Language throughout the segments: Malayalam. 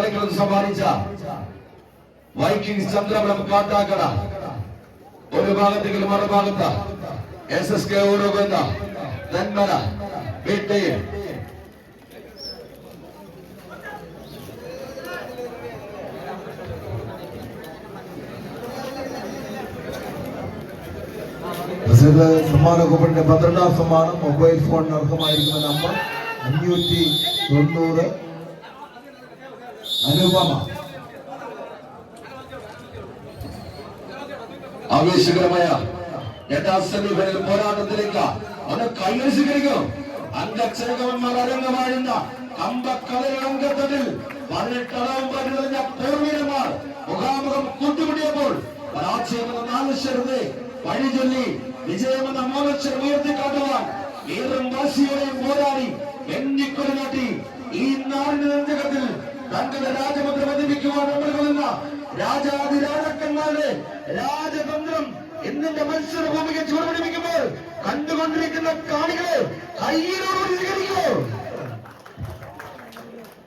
കളികളും സമ്മാനിച്ച വൈക്കിങ്സ് ചന്ദ്രപുരം കാട്ടാക്കട. ഒരു ഭാഗത്തേക്ക് മറുഭാഗത്ത് എസ് എസ് കെ ഉറുകുന്ന നെന്മല വീട്ടയിൽ. പ്രസിഡന്റ് സമ്മാന കൂപ്പണിന്റെ പന്ത്രണ്ടാം സമ്മാനം മൊബൈൽ ഫോണിന് അർഹമായിരിക്കുന്ന നമ്പർ അഞ്ഞൂറ്റി തൊണ്ണൂറ് അനുപമ ആവേശകരമായ എട്ടാം സെമിഫൈനൽ പോരാട്ടത്തിലേക്ക് അത് കയ്യിൽ സ്വീകരിക്കും. അംഗക്ഷരകവന്മാർ അരങ്ങമാഴുന്ന കമ്പക്കലരംഗത്തിൽ പതിനെട്ടളവും പരിതഞ്ഞ പൂർവീരന്മാർ മുഖാമുഖം കൂട്ടുമുട്ടിയപ്പോൾ പരാജയമെന്ന നാലക്ഷരത്തെ വഴിചൊല്ലി വിജയമെന്ന മൂലക്ഷരം ഉയർത്തിക്കാട്ടുവാൻ ഏറും വാശിയോടെയും പോരാടി എണ്ണിക്കൊരു തങ്ങളുടെ രാജമുദ്ര പതിപ്പിക്കുവാൻ നമ്മൾ രാജാതി രാജാതിരാജക്കന്മാരുടെ രാജതന്ത്രം എന്നിന്റെ ഭൂമിക്ക് ചുവടുപിടിപ്പിക്കുമ്പോൾ കണ്ടുകൊണ്ടിരിക്കുന്ന കാണികളെ കയ്യിലോട്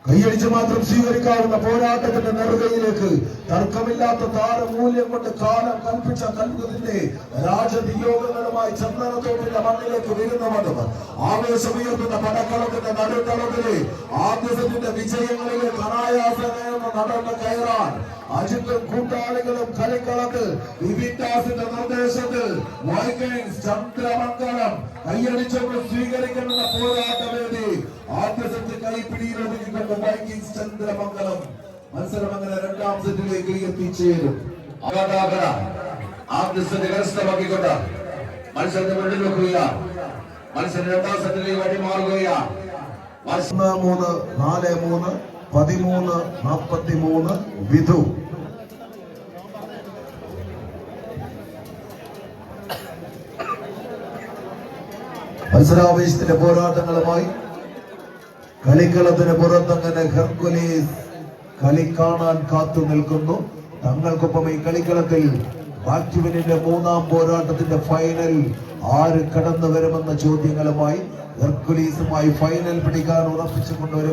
കൈയടിച്ച് മാത്രം സ്വീകരിക്കാവുന്ന പോരാട്ടത്തിന്റെ നെറുകയിലേക്ക് തർക്കമില്ലാത്ത താരമൂല്യം കൊണ്ട് കാലം കൽപ്പിച്ച കൽപ്പത്തിന്റെ രാജനിയോഗങ്ങളുമായി ചന്ദനത്തോട്ടിന്റെ മണ്ണിലേക്ക് വരുന്നവർ ആവേശമുയർത്തുന്ന പടക്കളത്തിന്റെ നടുത്തളത്തിൽ ആദ്യത്തിന്റെ വിജയങ്ങളിലേക്ക് അനായാസമേറുന്ന നടന്ന് കയറാൻ അജിത്തും കൂട്ടാളികളും കളിക്കളത്ത് വിപിൻദാസിന്റെ നിർദ്ദേശത്തിൽ ചന്ദ്രമംഗലം കൈയടിച്ചുകൊണ്ട് സ്വീകരിക്കുന്ന പോരാട്ടവേദി ആദ്യത്തിന്റെ സെറ്റ് വൈകിങ്സ് ചന്ദ്രമംഗലം മത്സരം അങ്ങനെ രണ്ടാം സെറ്റിലേക്ക് എത്തിച്ചേരും. ആദ്യ സെറ്റ് കരസ്ഥമാക്കിക്കൊണ്ട് മത്സരത്തെ മുന്നിൽ വെക്കുകയാണ് മത്സരം രണ്ടാം സെറ്റിലേക്ക് വഴി മാറുകയാണ് മത്സരം ഒന്ന് മൂന്ന് നാല് മൂന്ന് പതിമൂന്ന് നാൽപ്പത്തി മൂന്ന് വിധു. മത്സരാവേശത്തിന്റെ പോരാട്ടങ്ങളുമായി കളിക്കളത്തിന് പുറത്തങ്ങനെ ഹെർക്കുലീസ് കളി കാണാൻ കാത്തു നിൽക്കുന്നു. തങ്ങൾക്കൊപ്പം ഈ കളിക്കളത്തിൽ ബാക്യുവിനിന്റെ മൂന്നാം പോരാട്ടത്തിന്റെ ഫൈനൽ ആര് കടന്നു വരുമെന്ന ചോദ്യങ്ങളുമായി ഹെർക്കുലീസുമായി ഫൈനൽ പിടിക്കാൻ ഉറപ്പിച്ചുകൊണ്ട് ഒരു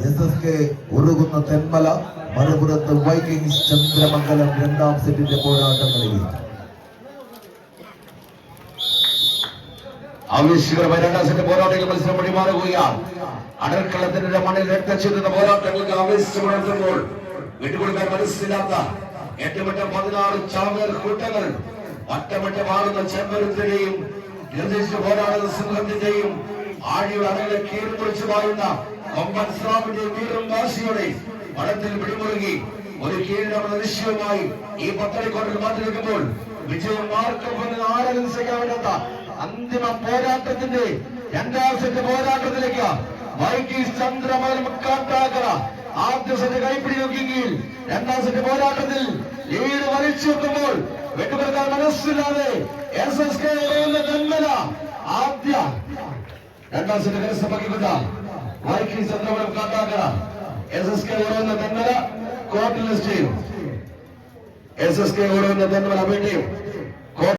എസ് എസ് കെ ഒഴുകുന്ന തെന്മല മറുപുറത്ത് വൈകിങ്സ് ചന്ദ്രമംഗലം രണ്ടാം സെറ്റിന്റെ പോരാട്ടങ്ങളിൽ ആവേശകരമായ രണ്ടാം സെറ്റ് പോരാട്ടങ്ങൾ മത്സരം വഴി അടൽക്കളത്തിന്റെ മണ്ണിൽ രക്തച്ചെത്തുന്ന പോരാട്ടങ്ങൾക്ക് ആവേശമുണർത്തുമ്പോൾ വിട്ടുകൊടുക്കാൻ മനസ്സിലാത്ത എട്ടുമറ്റ പതിനാറ് ചാവേർ കൂട്ടങ്ങൾ ഒറ്റമറ്റ മാറുന്ന ചെമ്പരത്തിന്റെയും നിർദ്ദേശിച്ച പോരാടുന്ന സിംഹത്തിന്റെയും ആഴിയുടെ അടകളെ കീഴ്മുറിച്ചു പായുന്ന കൊമ്പൻ സ്രാമിന്റെയും വീറും വാശിയുടെ വടത്തിൽ പിടിമുറുകി ഒരു കീഴടമുള്ള നിശ്ചയമായി ഈ പത്തടിക്കോട്ടിൽ മാറ്റി നിൽക്കുമ്പോൾ വിജയം മാർക്കൊപ്പം ആരംഭിക്കാത്ത അന്തിമ പോരാട്ടത്തിന്റെ രണ്ടാം സെറ്റ് പോരാട്ടത്തിലേക്ക് വൈകി ചന്ദ്രമകൻ മുക്കാട്ടാക്കറ ആദ്യ സെറ്റ് കൈപ്പിടി നോക്കിയെങ്കിൽ രണ്ടാം സെറ്റ് പോരാട്ടത്തിൽ ലീഡ് വലിച്ചു വെക്കുമ്പോൾ വെട്ടുപെടുത്താൻ മനസ്സില്ലാതെ എസ് എസ് കെ നെന്മല ആദ്യ രണ്ടാം സെറ്റ് കരസ്ഥമാക്കിക്കൊണ്ട വൈകി ചന്ദ്രമകൻ മുക്കാട്ടാക്കറ എസ് എസ് കെ ഓടുന്ന ജന്മല കോർട്ടിൽ ലിസ്റ്റ് ചെയ്യും എസ് എസ് കെ ഓടുന്ന ജന്മല വേണ്ടിയും